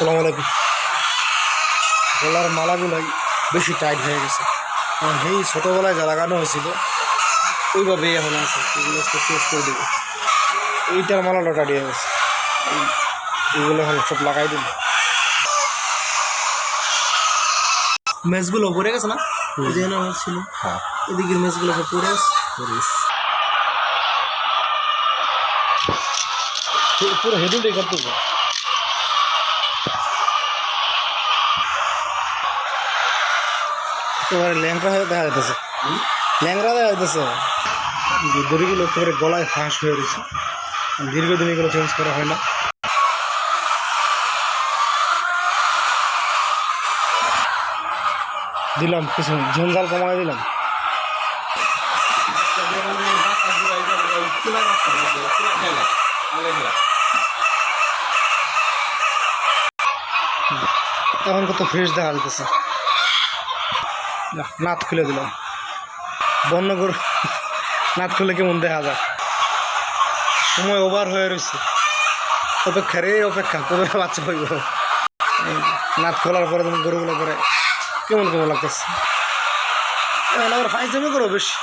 সালাম আলাইকুম। গলার মালাগুলাই বেশি টাইট হয়ে গেছে। কারণ সেই ছোটোবেলায় যা লাগানো হয়েছিল ওইভাবে এখন আছে। এগুলো চেঞ্জ করে দেবো। এইটার মালাটা টাইট হয়ে গেছে। এইগুলো এখন সব লাগাই দিন ম্যাচগুলো পড়ে গেছে না? যে না ছিল। এদিকের ম্যাচগুলো সব পড়ে গেছে। পুরো হেডুলটাই করতে একেবারে ল্যাংরা হয়ে দেখা যাইতেছে। ল্যাংরা দেখা যাইতেছে। দড়িগুলো একেবারে গলায় ফাঁস হয়ে রয়েছে। দীর্ঘদিন এগুলো চেঞ্জ করা হয় না। দিলাম কিছু ঝঞ্ঝাল কমায় দিলাম। এখন কত ফ্রেশ দেখা যাক, নাত খুলে দিলাম বন্য গরু নাত খুলে কেমন দেখা যাক সময় ওভার হয়ে রয়েছে অপেক্ষা রে অপেক্ষা কবে বাচ্চা হইব। নাত খোলার পরে তুমি গরুগুলো করে কেমন কেমন লাগতেছে? আবার ফাইজ করো বেশি।